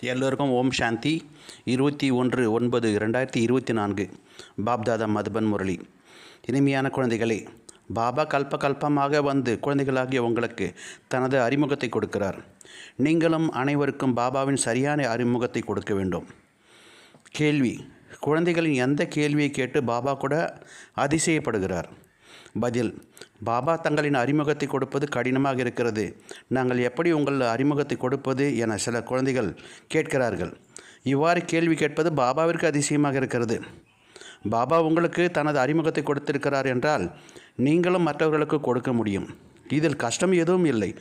எல்லோருக்கும் ஓம் சாந்தி. இருபத்தி ஒன்று ஒன்பது ரெண்டாயிரத்தி இருபத்தி நான்கு. பாப்தாதா மதுபன் முரளி. இனிமையான குழந்தைகளே பாபா கல்ப கல்பமாக வந்து குழந்தைகளாகிய உங்களுக்கு தனது அறிமுகத்தை கொடுக்கிறார். நீங்களும் அனைவருக்கும் பாபாவின் சரியான அறிமுகத்தை கொடுக்க வேண்டும். கேள்வி குழந்தைகளின் எந்த கேள்வியை கேட்டு பாபா கூட அதிசயப்படுகிறார். பதில் பாபா தங்களின் அறிமுகத்தை கொடுப்பது கடினமாக இருக்கிறது. நாங்கள் எப்படி உங்கள் அறிமுகத்தை கொடுப்பது? என சில குழந்தைகள் கேட்கிறார்கள். இவ்வாறு கேள்வி கேட்பது பாபாவிற்கு அதிசயமாக இருக்கிறது. பாபா உங்களுக்கு தனது அறிமுகத்தை கொடுத்திருக்கிறார் என்றால் நீங்களும் மற்றவர்களுக்கு கொடுக்க முடியும். இதில் கஷ்டம் எதுவும் இல்லை.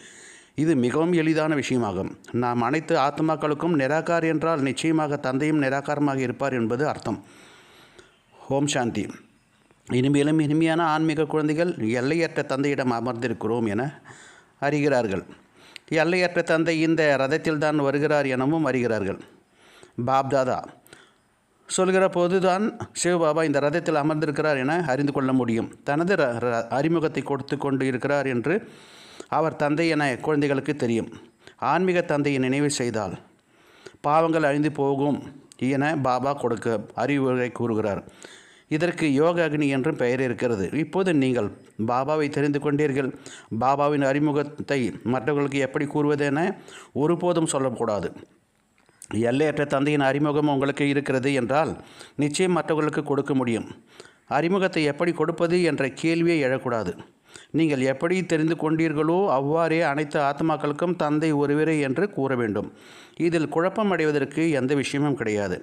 இது மிகவும் எளிதான விஷயமாகும். நாம் அனைத்து ஆத்மாக்களுக்கும் நிராகார் என்றால் நிச்சயமாக தந்தையும் நிராகாரமாக இருப்பார் என்பது அர்த்தம். ஓம் சாந்தி. இனிமேலும் இனிமையான ஆன்மீக குழந்தைகள் எல்லையற்ற தந்தையிடம் அமர்ந்திருக்கிறோம் என அறிகிறார்கள். எல்லையற்ற தந்தை இந்த ரதத்தில் தான் வருகிறார் எனவும் அறிகிறார்கள். பாப்தாதா சொல்கிற போதுதான் சிவபாபா இந்த ரதத்தில் அமர்ந்திருக்கிறார் என அறிந்து கொள்ள முடியும். தனது ர- ர- அறிமுகத்தை கொடுத்து கொண்டு இருக்கிறார் என்று அவர் தந்தை என குழந்தைகளுக்கு தெரியும். ஆன்மீக தந்தையை நினைவு செய்தால் பாவங்கள் அழிந்து போகும் என பாபா கொடுக்க அறிவுரை கூறுகிறார். இதற்கு யோக அக்னி என்றும் பெயர் இருக்கிறது. இப்போது நீங்கள் பாபாவை தெரிந்து கொண்டீர்கள். பாபாவின் அறிமுகத்தை மற்றவர்களுக்கு எப்படி கூறுவது என ஒருபோதும் சொல்லக்கூடாது. எல்லையற்ற தந்தையின் அறிமுகம் உங்களுக்கு இருக்கிறது என்றால் நிச்சயம் மற்றவர்களுக்கு கொடுக்க முடியும். அறிமுகத்தை எப்படி கொடுப்பது என்ற கேள்வியை எழக்கூடாது. நீங்கள் எப்படி தெரிந்து கொண்டீர்களோ அவ்வாறே அனைத்து ஆத்மாக்களுக்கும் தந்தை ஒருவரே என்று கூற வேண்டும். இதில் குழப்பம் அடைவதற்கு எந்த விஷயமும் கிடையாது.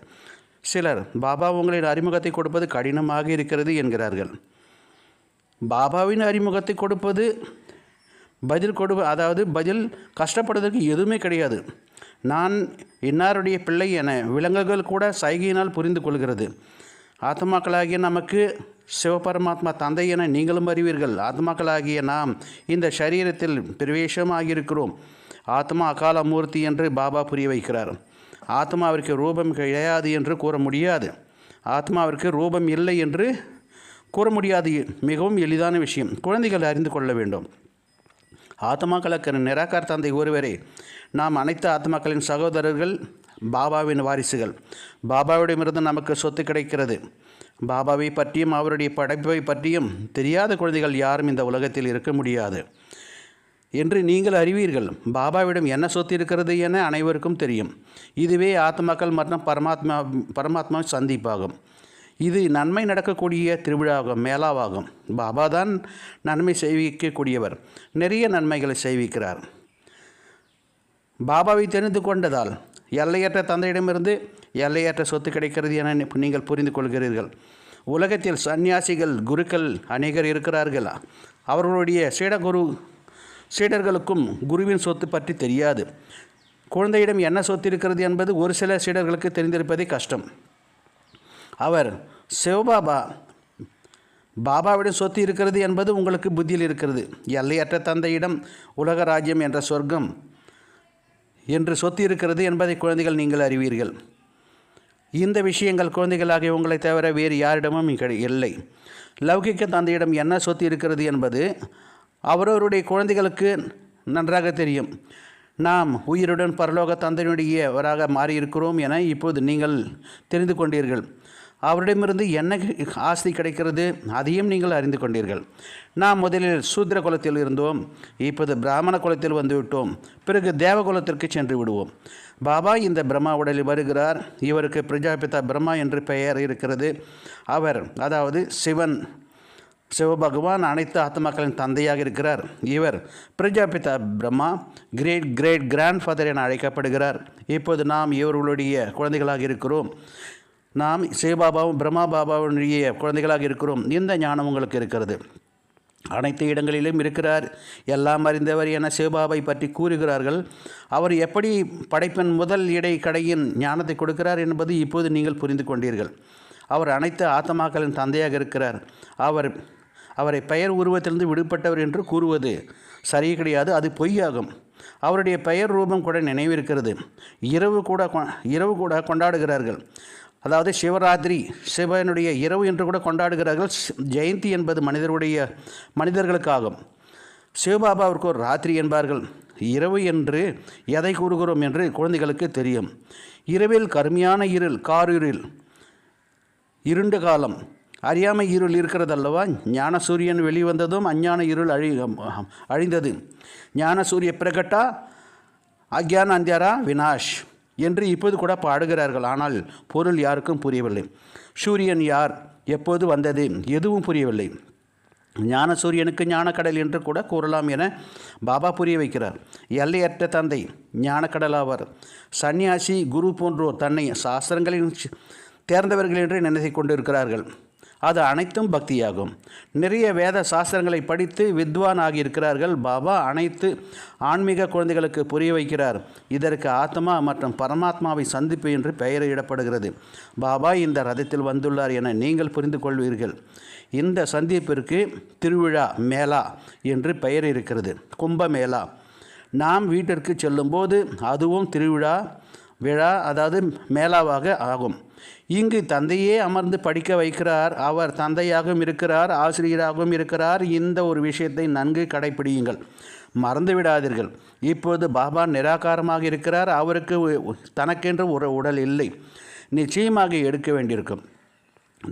சிலர் பாபா உங்களின் அறிமுகத்தை கொடுப்பது கடினமாக இருக்கிறது என்கிறார்கள். பாபாவின் அறிமுகத்தை கொடுப்பது பதில் கொடு அதாவது பதில் கஷ்டப்படுவதற்கு எதுவுமே கிடையாது. நான் இன்னாருடைய பிள்ளை என விலங்குகள் கூட சைகையினால் புரிந்து கொள்கிறது. ஆத்மாக்களாகிய நமக்கு சிவபரமாத்மா தந்தை என நீங்களும் அறிவீர்கள். ஆத்மாக்களாகிய நாம் இந்த சரீரத்தில் பிரவேசமாகியிருக்கிறோம் ஆத்மா அகால மூர்த்தி என்று பாபா புரிய வைக்கிறார். ஆத்மாவிற்கு ரூபம் கிடையாது என்று கூற முடியாது. ஆத்மாவிற்கு ரூபம் இல்லை என்று கூற முடியாது. மிகவும் எளிதான விஷயம். குழந்தைகள் அறிந்து கொள்ள வேண்டும். ஆத்மாக்களுக்கு நிராகார் தந்தை ஒருவரே. நாம் அனைத்து ஆத்மாக்களின் சகோதரர்கள் பாபாவின் வாரிசுகள். பாபாவிடமிருந்து நமக்கு சொத்து கிடைக்கிறது. பாபாவை பற்றியும் அவருடைய படைப்பை பற்றியும் தெரியாத குழந்தைகள் யாரும் இந்த உலகத்தில் இருக்க முடியாது. என்று நீங்கள் அறிவீர்கள். பாபாவிடம் என்ன சொத்து இருக்கிறது என அனைவருக்கும் தெரியும். இதுவே ஆத்மாக்கள் மற்றும் பரமாத்மா பரமாத்மா சந்திப்பாகும். இது நன்மை நடக்கக்கூடிய திருவிழாவாகும் மேலாவாகும் பாபா தான் நன்மை செய்விக்கக்கூடியவர். நிறைய நன்மைகளை செய்விக்கிறார். பாபாவை தெரிந்து கொண்டதால் எல்லையற்ற தந்தையிடமிருந்து எல்லையற்ற சொத்து கிடைக்கிறது என நீங்கள் புரிந்து கொள்கிறீர்கள். உலகத்தில் சந்நியாசிகள் குருக்கள் அநேகர் இருக்கிறார்கள்? அவர்களுடைய சீடகுரு சீடர்களுக்கும் குருவின் சொத்து பற்றி தெரியாது. குழந்தையிடம் என்ன சொத்து இருக்கிறது என்பது ஒரு சில சீடர்களுக்கு தெரிந்திருப்பதே கஷ்டம். அவர் சிவபாபா பாபாவிடம் சொத்து இருக்கிறது என்பது உங்களுக்கு புத்தியில் இருக்கிறது. எல்லையற்ற தந்தையிடம் உலக ராஜ்யம் என்ற சொர்க்கம் என்று சொத்து இருக்கிறது என்பதை குழந்தைகள் நீங்கள் அறிவீர்கள். இந்த விஷயங்கள் குழந்தைகளாகிய உங்களை தவிர வேறு யாரிடமும் இல்லை. லௌகிக்க தந்தையிடம் என்ன சொத்து இருக்கிறது என்பது அவரவருடைய குழந்தைகளுக்கு நன்றாக தெரியும். நாம் உயிருடன் பரலோக தந்தையினுடையவராக மாறியிருக்கிறோம் என இப்போது நீங்கள் தெரிந்து கொண்டீர்கள். அவரிடமிருந்து என்ன ஆஸ்தி கிடைக்கிறது அதையும் நீங்கள் அறிந்து கொண்டீர்கள். நாம் முதலில் சூத்திர குலத்தில் இருந்தோம். இப்போது பிராமண குலத்தில் வந்துவிட்டோம் பிறகு தேவகுலத்திற்கு சென்று விடுவோம். பாபா இந்த பிரம்மா உடலில் வருகிறார். இவருக்கு பிரஜாபிதா பிரம்மா என்று பெயர் இருக்கிறது. அவர் அதாவது சிவன் சிவபகவான் அனைத்து ஆத்மாக்களின் தந்தையாக இருக்கிறார். இவர் Prajapita Brahma great great grandfather என அழைக்கப்படுகிறார். இப்போது நாம் இவர்களுடைய குழந்தைகளாக இருக்கிறோம். நாம் சிவபாபாவும் பிரம்மா பாபாவுடைய குழந்தைகளாக இருக்கிறோம். இந்த ஞானம் உங்களுக்கு இருக்கிறது. அனைத்து இடங்களிலும் இருக்கிறார். எல்லாம் அறிந்தவர் என சிவபாபை பற்றி கூறுகிறார்கள். அவர் எப்படி படைப்பின் முதல் இடை கடையின் ஞானத்தை கொடுக்கிறார் என்பது இப்போது நீங்கள் புரிந்து கொண்டீர்கள். அவர் அனைத்து ஆத்மாக்களின் தந்தையாக இருக்கிறார். அவர் அவரை பெயர் உருவத்திலிருந்து விடுபட்டவர் என்று கூறுவது சரி கிடையாது அது பொய்யாகும். அவருடைய பெயர் ரூபம் கூட நினைவிருக்கிறது. இரவு கூட கொ- இரவு கூட கொண்டாடுகிறார்கள். அதாவது சிவராத்திரி சிவனுடைய இரவு என்று கூட கொண்டாடுகிறார்கள். சி- ஜெயந்தி என்பது மனிதருடைய மனிதர்களுக்காகும். சிவபாபாவிற்கு ஒரு ராத்திரி என்பார்கள். இரவு என்று எதை கூறுகிறோம் என்று குழந்தைகளுக்கு தெரியும். இரவில் கருமையான இருள் காரிருள் இருண்ட காலம். அறியாமை இருள் இருக்கிறதல்லவா? ஞான சூரியன் வெளிவந்ததும் அஞ்ஞான இருள் அழி அழிந்தது. ஞான சூரிய பிரகட்டா அக்ஞான அந்தியாரா வினாஷ் என்று இப்போது கூட பாடுகிறார்கள். ஆனால் பொருள் யாருக்கும் புரியவில்லை. சூரியன் யார்? எப்போது வந்தது? எதுவும் புரியவில்லை. ஞான சூரியனுக்கு ஞானக்கடல் என்று கூட கூறலாம் என பாபா புரிய வைக்கிறார். எல்லையற்ற தந்தை ஞானக்கடல் ஆவார். சன்னியாசி குரு போன்றோர் தன்னை சாஸ்திரங்களின் தேர்ந்தவர்கள் என்று நினைத்து கொண்டிருக்கிறார்கள். அது அனைத்தும் பக்தியாகும். நிறைய வேத சாஸ்திரங்களை படித்து வித்வான் ஆகியிருக்கிறார்கள் பாபா. அனைத்து ஆன்மீக குழந்தைகளுக்கு புரிய வைக்கிறார். இதற்கு ஆத்மா மற்றும் பரமாத்மாவை சந்திப்பு என்று பெயரிடப்படுகிறது. பாபா இந்த ரதத்தில் வந்துள்ளார் என நீங்கள் புரிந்து கொள்வீர்கள். இந்த சந்திப்பிற்கு திருவிழா மேளா என்று பெயர் இருக்கிறது. கும்ப மேளா நாம் வீட்டிற்கு செல்லும்போது அதுவும் திருவிழா விழா அதாவது மேளாவாக ஆகும். இங்கு தந்தையே அமர்ந்து படிக்க வைக்கிறார் அவர் தந்தையாகவும் இருக்கிறார் ஆசிரியராகவும் இருக்கிறார். இந்த ஒரு விஷயத்தை நன்கு கடைப்பிடியுங்கள். மறந்து விடாதீர்கள். இப்போது பாபா நிராகாரமாக இருக்கிறார். அவருக்கு தனக்கென்று ஒரு உடல் இல்லை. நிச்சயமாக எடுக்க வேண்டியிருக்கும்.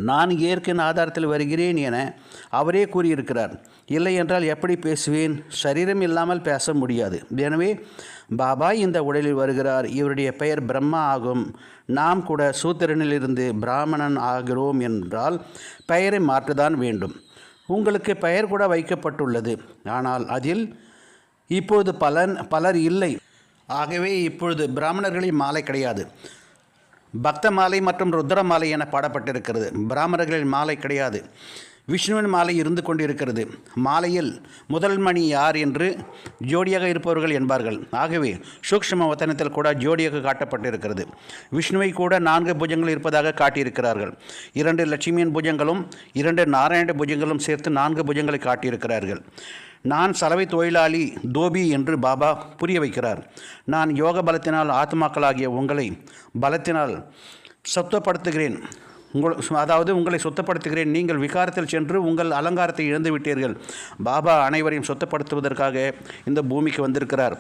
நான் இயற்கையின் ஆதாரத்தில் வருகிறேன் என அவரே கூறியிருக்கிறார். இல்லை என்றால் எப்படி பேசுவேன்? சரீரம் இல்லாமல் பேச முடியாது. எனவே பாபா இந்த உடலில் வருகிறார். இவருடைய பெயர் பிரம்மா ஆகும். நாம் கூட சூத்திரனிலிருந்து பிராமணன் ஆகிறோம் என்றால் பெயரை மாற்றதான் வேண்டும். உங்களுக்கு பெயர் கூட வைக்கப்பட்டுள்ளது. ஆனால் அதில் இப்போது பலன் பலர் இல்லை. ஆகவே இப்பொழுது பிராமணர்களின் மாலை கிடையாது. பக்த மாலை மற்றும் ருத்ர மாலை என பாடப்பட்டிருக்கிறது. பிராமணர்களின் மாலை கிடையாது. விஷ்ணுவின் மாலை இருந்து கொண்டிருக்கிறது. மாலையில் முதல் மணி யார் என்று ஜோடியாக இருப்பவர்கள் என்பார்கள். ஆகவே சூக்ஷ்ம வத்தனத்தில் கூட ஜோடியாக காட்டப்பட்டிருக்கிறது. விஷ்ணுவை கூட நான்கு புஜங்கள் இருப்பதாக காட்டியிருக்கிறார்கள். இரண்டு லட்சுமியின் புஜங்களும் இரண்டு நாராயண புஜங்களும் சேர்த்து நான்கு புஜங்களை காட்டியிருக்கிறார்கள். நான் சலவை தொழிலாளி தோபி என்று பாபா புரிய வைக்கிறார். நான் யோக பலத்தினால் ஆத்மாக்களாகிய உங்களை பலத்தினால் சத்துவப்படுத்துகிறேன். உங்கள் அதாவது உங்களை சுத்தப்படுத்துகிறேன். நீங்கள் விகாரத்தில் சென்று உங்கள் அலங்காரத்தை இழந்து விட்டீர்கள். பாபா அனைவரையும் சுத்தப்படுத்துவதற்காக இந்த பூமிக்கு வந்திருக்கிறார்.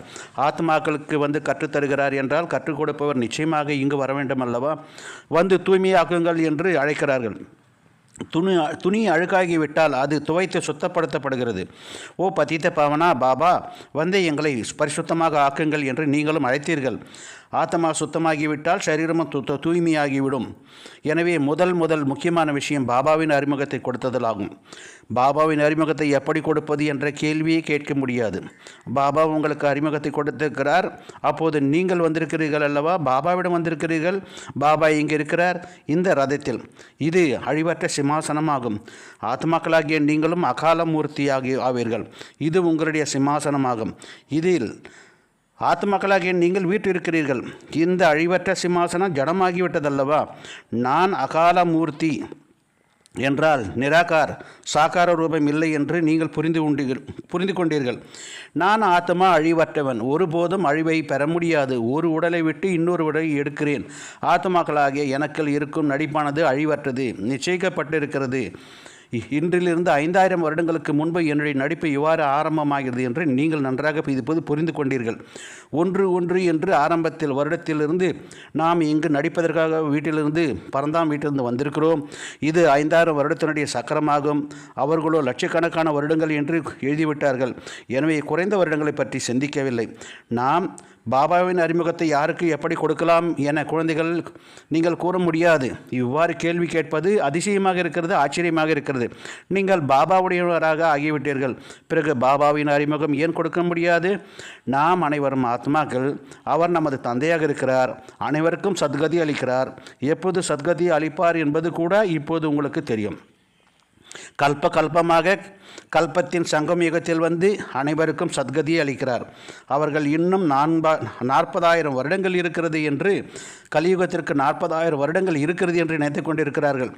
ஆத்மாக்களுக்கு வந்து கற்றுத்தருகிறார் என்றால் கற்றுக் கொடுப்பவர் நிச்சயமாக இங்கு வர வேண்டும் அல்லவா? வந்து தூய்மையாக்குங்கள் என்று அழைக்கிறார்கள். துணி துணி அழுக்காகிவிட்டால் அது துவைத்து சுத்தப்படுத்தப்படுகிறது. ஓ பதித்த பாவனா பாபா வந்து எங்களை பரிசுத்தமாக ஆக்குங்கள் என்று நீங்களும் அழைத்தீர்கள். ஆத்மா சுத்தமாகிவிட்டால் சரீரமும் து தூய்மையாகிவிடும். எனவே முதல் முதல் முக்கியமான விஷயம் பாபாவின் அறிமுகத்தை கொடுத்ததாகும் பாபாவின் அறிமுகத்தை எப்படி கொடுப்பது என்ற கேள்வியை கேட்க முடியாது. பாபா உங்களுக்கு அறிமுகத்தை கொடுத்திருக்கிறார். அப்போது நீங்கள் வந்திருக்கிறீர்கள் அல்லவா? பாபாவிடம் வந்திருக்கிறீர்கள். பாபா இங்கே இருக்கிறார். இந்த ரதத்தில். இது அழிவற்ற சிம்மாசனமாகும். ஆத்மாக்களாகிய நீங்களும் அகால மூர்த்தியாகி ஆவீர்கள். இது உங்களுடைய சிம்மாசனமாகும். இதில் ஆத்மாக்களாகிய நீங்கள் வீட்டிருக்கிறீர்கள். இந்த அழிவற்ற சிம்மாசனம் ஜடமாகிவிட்டதல்லவா? நான் அகாலமூர்த்தி என்றால் நிராகார் சாக்கார ரூபம் இல்லை என்று நீங்கள் புரிந்து கொண்டீர்கள் புரிந்து கொண்டீர்கள். நான் ஆத்மா அழிவற்றவன். ஒருபோதும் அழிவை பெற முடியாது. ஒரு உடலை விட்டு இன்னொரு உடலை எடுக்கிறேன். ஆத்மாக்களாகிய எனக்கள் இருக்கும் நடிப்பானது அழிவற்றது நிச்சயிக்கப்பட்டிருக்கிறது. இன்றிலிருந்து ஐந்தாயிரம் வருடங்களுக்கு முன்பு என்னுடைய நடிப்பு இவ்வாறு ஆரம்பமாகிறது என்று நீங்கள் நன்றாக இப்போது புரிந்து கொண்டீர்கள். ஒன்று ஒன்று என்று ஆரம்பத்தில் வருடத்திலிருந்து நாம் இங்கு நடிப்பதற்காக வீட்டிலிருந்து பரந்தாம் வீட்டிலிருந்து வந்திருக்கிறோம். இது ஐந்தாயிரம் வருடத்தினுடைய சக்கரமாகும். அவர்களோ லட்சக்கணக்கான வருடங்கள் என்று எழுதிவிட்டார்கள். எனவே குறைந்த வருடங்களை பற்றி சிந்திக்கவில்லை. நாம் பாபாவின் அறிமுகத்தை யாருக்கு எப்படி கொடுக்கலாம் என குழந்தைகள் நீங்கள் கூற முடியாது. இவ்வாறு கேள்வி கேட்பது அதிசயமாக இருக்கிறது ஆச்சரியமாக இருக்கிறது. நீங்கள் பாபாவுடையவராக ஆகிவிட்டீர்கள். பிறகு பாபாவின் அறிமுகம் ஏன் கொடுக்க முடியாது? நாம் அனைவரும் ஆத்மாக்கள். அவர் நமது தந்தையாக இருக்கிறார். அனைவருக்கும் சத்கதி அளிக்கிறார். எப்போது சத்கதி அளிப்பார் என்பது கூட இப்போது உங்களுக்கு தெரியும். கல்ப கல்பமாக கல்பத்தின் சங்கம் யுகத்தில் வந்து அனைவருக்கும் சத்கதியை அளிக்கிறார். அவர்கள் இன்னும் நான்பா நாற்பதாயிரம் வருடங்கள் இருக்கிறது என்று கலியுகத்திற்கு நாற்பதாயிரம் வருடங்கள் இருக்கிறது என்று நினைத்து கொண்டிருக்கிறார்கள்.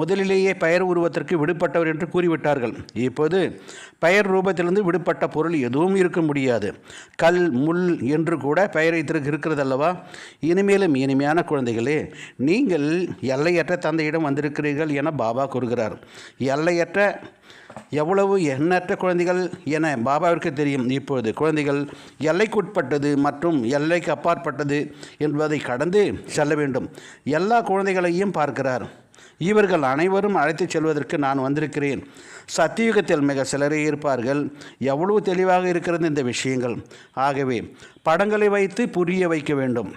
முதலிலேயே பெயர் உருவத்திற்கு விடுபட்டவர் என்று கூறிவிட்டார்கள். இப்போது பெயர் ரூபத்திலிருந்து விடுபட்ட பொருள் எதுவும் இருக்க முடியாது. கல் முள் என்று கூட பெயரை இருக்கிறது அல்லவா இனிமேலும் இனிமையான குழந்தைகளே நீங்கள் எல்லையற்ற தந்தையிடம் வந்திருக்கிறீர்கள் என பாபா கூறுகிறார். எல்லையற்ற எவ்வளவு எண்ணற்ற குழந்தைகள் என பாபாவிற்கு தெரியும். இப்பொழுது குழந்தைகள் எல்லைக்குட்பட்டது மற்றும் எல்லைக்கு அப்பாற்பட்டது என்பதை கடந்து செல்ல வேண்டும். எல்லா குழந்தைகளையும் பார்க்கிறார். இவர்கள் அனைவரும் அழைத்துச் செல்வதற்கு நான் வந்திருக்கிறேன். சத்தியுகத்தில் மிக சிலரே இருப்பார்கள். எவ்வளவு தெளிவாக இருக்கிறது இந்த விஷயங்கள். ஆகவே படங்களை வைத்து புரிய வைக்க வேண்டும்.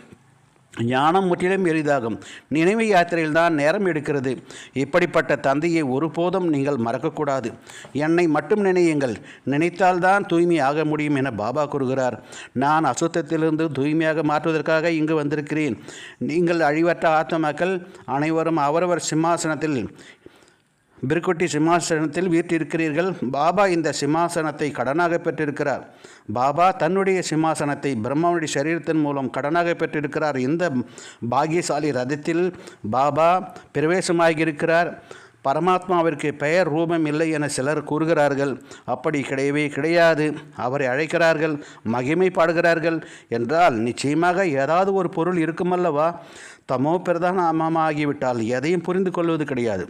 ஞானம் முற்றிலும் எளிதாகும். நினைவு யாத்திரையில்தான் நேரம் எடுக்கிறது. இப்படிப்பட்ட தந்தையை ஒருபோதும் நீங்கள் மறக்கக்கூடாது. என்னை மட்டும் நினையுங்கள். நினைத்தால்தான் தூய்மை ஆக முடியும் என பாபா கூறுகிறார். நான் அசுத்தத்திலிருந்து தூய்மையாக மாற்றுவதற்காக இங்கு வந்திருக்கிறேன். நீங்கள் அழிவற்ற ஆத்மாக்கள் அனைவரும் அவரவர் சிம்மாசனத்தில் பிர்குட்டி சிம்மாசனத்தில் வீற்றிருக்கிறீர்கள். பாபா இந்த சிம்மாசனத்தை கடனாக பெற்றிருக்கிறார். பாபா தன்னுடைய சிம்மாசனத்தை பிரம்மனுடைய சரீரத்தின் மூலம் கடனாக பெற்றிருக்கிறார். இந்த பாகியசாலி ரதத்தில் பாபா பிரவேசமாகியிருக்கிறார். பரமாத்மாவிற்கு பெயர் ரூபம் இல்லை என சிலர் கூறுகிறார்கள். அப்படி கிடையவே கிடையாது. அவரை அழைக்கிறார்கள் மகிமை பாடுகிறார்கள். என்றால் நிச்சயமாக ஏதாவது ஒரு பொருள் இருக்குமல்லவா? தமோ ஆகிவிட்டால் எதையும் புரிந்து கொள்வது கிடையாது.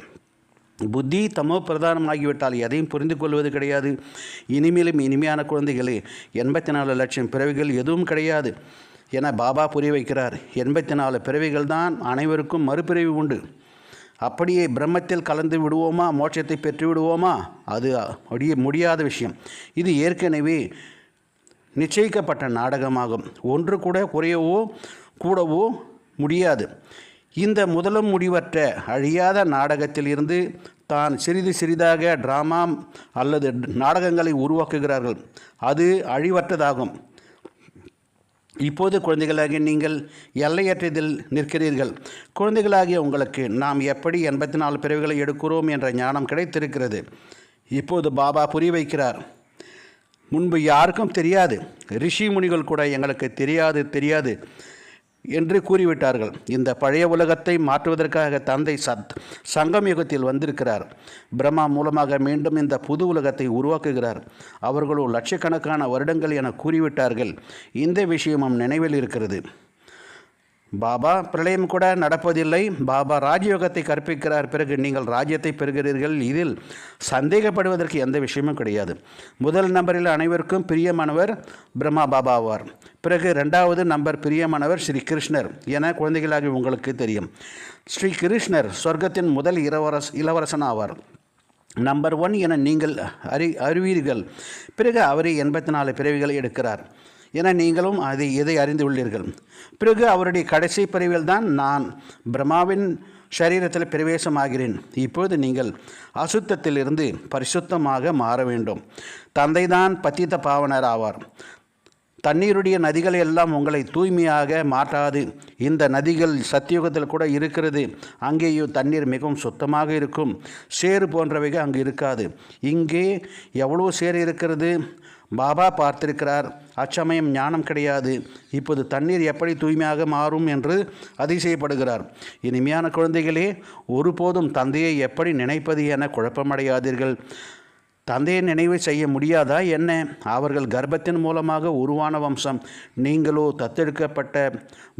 புத்தி தமோ பிரதானமாகிவிட்டால் எதையும் புரிந்து கொள்வது கிடையாது. இனிமேலும் இனிமையான குழந்தைகளே எண்பத்தி நாலு லட்சம் பிறவிகள் எதுவும் கிடையாது என பாபா புரிய வைக்கிறார். எண்பத்தி நாலு பிறவிகள் தான் அனைவருக்கும் மறுபிறவி உண்டு. அப்படியே பிரம்மத்தில் கலந்து விடுவோமா? மோட்சத்தை பெற்று விடுவோமா? அது முடிய முடியாத விஷயம். இது ஏற்கனவே நிச்சயிக்கப்பட்ட நாடகமாகும். ஒன்று கூட குறையவோ கூடவோ முடியாது. இந்த முதலும் முடிவற்ற அழியாத நாடகத்தில் இருந்து தான் சிறிது சிறிதாக டிராமா அல்லது நாடகங்களை உருவாக்குகிறார்கள். அது அழிவற்றதாகும். இப்போது குழந்தைகளாகிய நீங்கள் எல்லையற்றதில் நிற்கிறீர்கள். குழந்தைகளாகிய உங்களுக்கு நாம் எப்படி எண்பத்தி நாலு பிறவிகளை எடுக்கிறோம் என்ற ஞானம் கிடைத்திருக்கிறது. இப்போது பாபா புரிய வைக்கிறார். முன்பு யாருக்கும் தெரியாது. ரிஷி முனிகள் கூட எங்களுக்கு தெரியாது தெரியாது. என்று கூறிவிட்டார்கள். இந்த பழைய உலகத்தை மாற்றுவதற்காக தந்தை சத் சங்கம் யுகத்தில் வந்திருக்கிறார். பிரம்மா மூலமாக மீண்டும் இந்த புது உலகத்தை உருவாக்குகிறார். அவர்களோ லட்சக்கணக்கான வருடங்கள் என கூறிவிட்டார்கள். இந்த விஷயமும் நினைவில் இருக்கிறது. பாபா பிரளயம் கூட நடப்பதில்லை. பாபா ராஜயோகத்தை கற்பிக்கிறார். பிறகு நீங்கள் ராஜ்யத்தை பெறுகிறீர்கள். இதில் சந்தேகப்படுவதற்கு எந்த விஷயமும் கிடையாது. முதல் நம்பரில் அனைவருக்கும் பிரியமானவர் பிரம்மா பாபா ஆவார். பிறகு ரெண்டாவது நம்பர் பிரியமானவர் ஸ்ரீ கிருஷ்ணர் என குழந்தைகளாகி உங்களுக்கு தெரியும். ஸ்ரீ கிருஷ்ணர் சொர்க்கத்தின் முதல் இளவரச இளவரசன் ஆவார். நம்பர் ஒன் என நீங்கள் அறி அறிவீர்கள். பிறகு அவரே எண்பத்தி நாலு பிறவிகளை எடுக்கிறார். என நீங்களும் அதை எதை அறிந்து உள்ளீர்கள்? பிறகு அவருடைய கடைசி பிரிவில் தான் நான் பிரம்மாவின் சரீரத்தில் பிரவேசமாகிறேன். இப்போது நீங்கள் அசுத்தத்திலிருந்து பரிசுத்தமாக மாற வேண்டும். தந்தைதான் பத்தித்த பாவனர் ஆவார். தண்ணீருடைய நதிகள் எல்லாம் உங்களை தூய்மையாக மாற்றாது. இந்த நதிகள் சத்தியுகத்தில் கூட இருக்கிறது. அங்கேயும் தண்ணீர் மிகவும் சுத்தமாக இருக்கும். சேறு போன்றவைகள் அங்கு இருக்காது. இங்கே எவ்வளோ சேறு இருக்கிறது? பாபா பார்த்திருக்கிறார். அச்சமயம் ஞானம் கிடையாது. இப்போது தண்ணீர் எப்படி தூய்மையாக மாறும் என்று அதிசயப்படுகிறார். இனிமையான குழந்தைகளே ஒருபோதும் தந்தையை எப்படி நினைப்பது என குழப்பமடையாதீர்கள். தந்தையை நினைவு செய்ய முடியாதா என்ன? அவர்கள் கர்ப்பத்தின் மூலமாக உருவான வம்சம். நீங்களோ தத்தெடுக்கப்பட்ட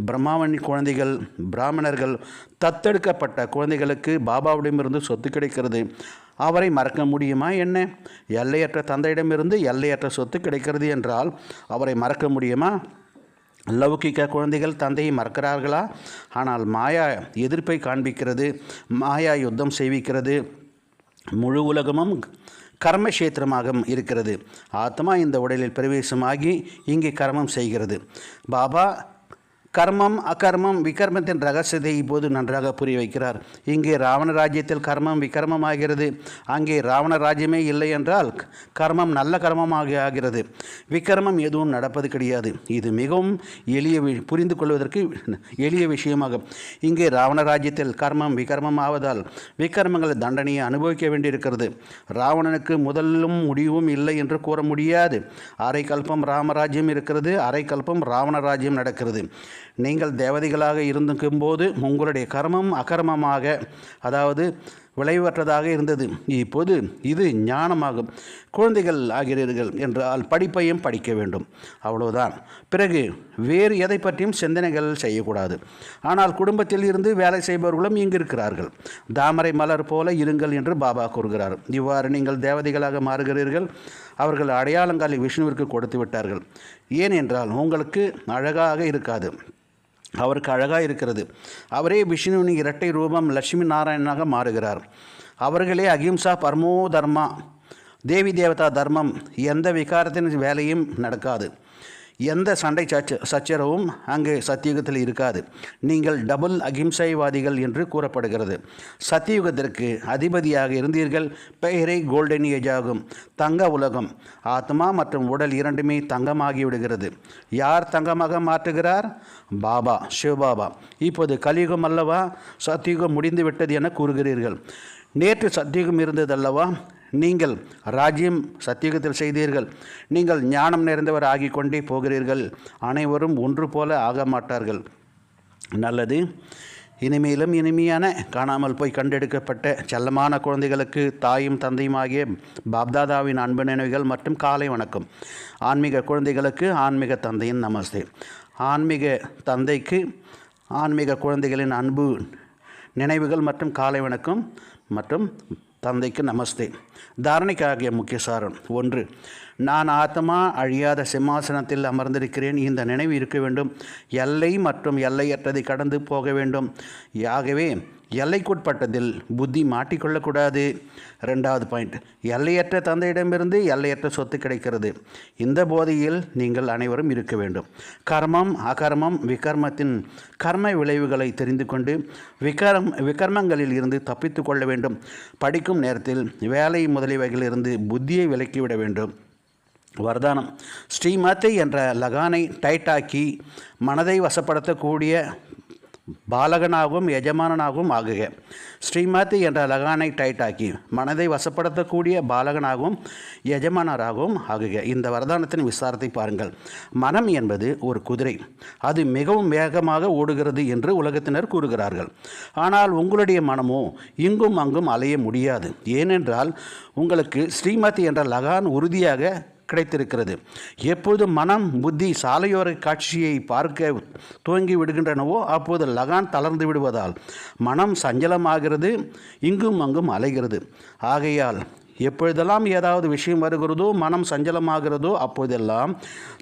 பிரம்மாவணி குழந்தைகள் பிராமணர்கள் தத்தெடுக்கப்பட்ட குழந்தைகளுக்கு பாபாவிடமிருந்து சொத்து கிடைக்கிறது. அவரை மறக்க முடியுமா என்ன? எல்லையற்ற தந்தையிடமிருந்து எல்லையற்ற சொத்து கிடைக்கிறது என்றால் அவரை மறக்க முடியுமா? லௌகிக்க குழந்தைகள் தந்தையை மறக்கிறார்களா? ஆனால் மாயா எதிர்ப்பை காண்பிக்கிறது மாயா யுத்தம் செய்விக்கிறது. முழு உலகமும் கர்மக்ஷேத்திரமாக இருக்கிறது. ஆத்மா இந்த உடலில் பிரவேசமாகி இங்கே கர்மம் செய்கிறது. பாபா கர்மம் அகர்மம் விகர்மத்தின் ரகசியத்தை இப்போது நன்றாக புரிய வைக்கிறார். இங்கே ராவண ராஜ்யத்தில் கர்மம் விகர்மமாகிறது அங்கே ராவண ராஜ்யமே இல்லை என்றால் கர்மம் நல்ல கர்மமாக ஆகிறது. விகர்மம் எதுவும் நடப்பது கிடையாது. இது மிகவும் எளிய வி- புரிந்து கொள்வதற்கு எளிய விஷயமாகும். இங்கே ராவண ராஜ்யத்தில் கர்மம் விகர்மம் ஆவதால் விகர்மங்கள் தண்டனையை அனுபவிக்க வேண்டியிருக்கிறது. ராவணனுக்கு முதலும் முடிவும் இல்லை என்று கூற முடியாது. அரை கல்பம் ராமராஜ்யம் இருக்கிறது. அரை கல்பம் ராவண ராஜ்யம் நடக்கிறது. நீங்கள் தேவதைகளாக இருந்துக்கும் போது உங்களுடைய கர்மம் அகர்மமாக அதாவது விளைவற்றதாக இருந்தது. இப்போது இது ஞானமாகும். குழந்தைகள் ஆகிறீர்கள் என்றால் படிப்பையும் படிக்க வேண்டும். அவ்வளவுதான். பிறகு வேறு எதை பற்றியும் சிந்தனைகள் செய்யக்கூடாது. ஆனால் குடும்பத்தில் இருந்து வேலை செய்பவர்களும் இங்கு இருக்கிறார்கள் தாமரை மலர் போல இருங்கள் என்று பாபா கூறுகிறார். இவ்வாறு நீங்கள் தேவதைகளாக மாறுகிறீர்கள். அவர்கள் அடையாளங்களை விஷ்ணுவிற்கு கொடுத்து விட்டார்கள். ஏனென்றால் உங்களுக்கு அழகாக இருக்காது. அவருக்கு அழகாக இருக்கிறது. அவரே விஷ்ணுவின் இரட்டை ரூபம் லட்சுமி நாராயணனாக மாறுகிறார். அவர்களே அகிம்சா பரமோ தர்மா. தேவி தேவதா தர்மம். எந்த விகாரத்தின் வேலையும் நடக்காது. எந்த சண்டை சச்ச சச்சரவும் அங்கு சத்தியுகத்தில் இருக்காது. நீங்கள் டபுள் அகிம்சைவாதிகள் என்று கூறப்படுகிறது. சத்தியுகத்திற்கு அதிபதியாக இருந்தீர்கள் பெயரை கோல்டன் ஏஜ் ஆகும். தங்க உலகம் ஆத்மா மற்றும் உடல் இரண்டுமே தங்கமாகி விடுகிறது. யார் தங்கமாக மாற்றுகிறார்? பாபா சிவபாபா. இப்போது கலியுகம் அல்லவா? சத்தியுகம் முடிந்து விட்டது என கூறுகிறீர்கள். நேற்று சத்தியுகம் இருந்ததல்லவா? நீங்கள் ராஜ்யம் சத்தியுகத்தில் செய்தீர்கள். நீங்கள் ஞானம் நிறைந்தவர் ஆகி கொண்டே போகிறீர்கள். அனைவரும் ஒன்று போல ஆக மாட்டார்கள். நல்லது. இனிமேலும் இனிமையான காணாமல் போய் கண்டெடுக்கப்பட்ட செல்லமான குழந்தைகளுக்கு தாயும் தந்தையுமாகிய பாப்தாதாவின் அன்பு நினைவுகள் மற்றும் காலை வணக்கம். ஆன்மீக குழந்தைகளுக்கு ஆன்மீக தந்தையின் நமஸ்தே. ஆன்மீக தந்தைக்கு ஆன்மீக குழந்தைகளின் அன்பு நினைவுகள் மற்றும் காலை வணக்கம் மற்றும் தந்தைக்கு நமஸ்தே. தாரணைக்காகிய முக்கிய சாரம் ஒன்று நான் ஆத்மா அழியாத சிம்மாசனத்தில் அமர்ந்திருக்கிறேன். இந்த நினைவு இருக்க வேண்டும். எல்லை மற்றும் எல்லையற்றதை கடந்து போக வேண்டும். ஆகவே எல்லைக்குட்பட்டதில் புத்தி மாட்டிக்கொள்ளக்கூடாது. ரெண்டாவது பாயிண்ட் எல்லையற்ற தந்தையிடமிருந்து எல்லையற்ற சொத்து கிடைக்கிறது. இந்த போதையில் நீங்கள் அனைவரும் இருக்க வேண்டும். கர்மம் அகர்மம் விகர்மத்தின் கர்ம விளைவுகளை தெரிந்து கொண்டு விகரம் விகர்மங்களில் இருந்து தப்பித்து கொள்ள வேண்டும். படிக்கும் நேரத்தில் வேலை முதலியவைகளிலிருந்து புத்தியை விலக்கிவிட வேண்டும். வர்தானம் ஸ்ரீமத்தை என்ற லகானை டைட்டாக்கி மனதை வசப்படுத்தக்கூடிய பாலகனாகவும் எஜமானனாகவும் ஆகுக. ஸ்ரீமதி என்ற லகானை டைட்டாக்கி மனதை வசப்படுத்தக்கூடிய பாலகனாகவும் எஜமானராகவும் ஆகுக. இந்த வரதானத்தின் விசாரத்தை பாருங்கள். மனம் என்பது ஒரு குதிரை. அது மிகவும் வேகமாக ஓடுகிறது என்று உலகத்தினர் கூறுகிறார்கள். ஆனால் உங்களுடைய மனமோ இங்கும் அங்கும் அலைய முடியாது. ஏனென்றால் உங்களுக்கு ஸ்ரீமதி என்ற லகான் உறுதியாக கிடைத்திருக்கிறது. எப்போது மனம் புத்தி சாலையோர காட்சியை பார்க்க துவங்கி விடுகின்றனவோ அப்போது லகான் தளர்ந்து விடுவதால் மனம் சஞ்சலமாகிறது இங்கும் அங்கும் அலைகிறது. ஆகையால் எப்பொழுதெல்லாம் ஏதாவது விஷயம் வருகிறதோ மனம் சஞ்சலமாகிறதோ அப்போதெல்லாம்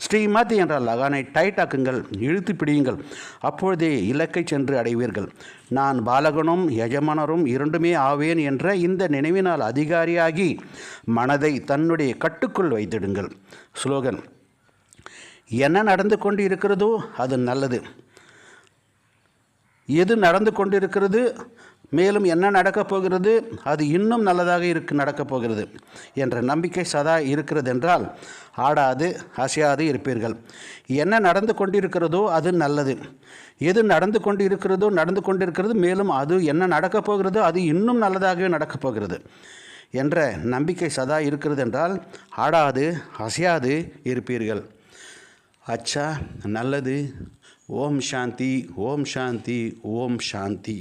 ஸ்ரீமதி என்ற லகானை டைட்டாக்குங்கள் இழுத்து பிடியுங்கள். அப்பொழுதே இலக்கை சென்று அடைவீர்கள். நான் பாலகனும் எஜமானரும் இரண்டுமே ஆவேன் என்ற இந்த நினைவினால் அதிகாரியாகி மனதை தன்னுடைய கட்டுக்குள் வைத்திடுங்கள். ஸ்லோகன் என்ன நடந்து கொண்டு இருக்கிறதோ அது நல்லது. எது நடந்து கொண்டிருக்கிறது மேலும் என்ன நடக்கப் போகிறது? அது இன்னும் நல்லதாக இருக்கு நடக்கப் போகிறது என்ற நம்பிக்கை சதா இருக்கிறது என்றால் ஆடாது அசையாது இருப்பீர்கள். என்ன நடந்து கொண்டிருக்கிறதோ அது நல்லது. எது நடந்து கொண்டு இருக்கிறதோ நடந்து கொண்டிருக்கிறது மேலும் அது என்ன நடக்கப் போகிறதோ அது இன்னும் நல்லதாகவே நடக்கப் போகிறது என்ற நம்பிக்கை சதா இருக்கிறது என்றால் ஆடாது அசையாது இருப்பீர்கள். அச்சா நல்லது. ஓம் சாந்தி ஓம் சாந்தி ஓம் சாந்தி.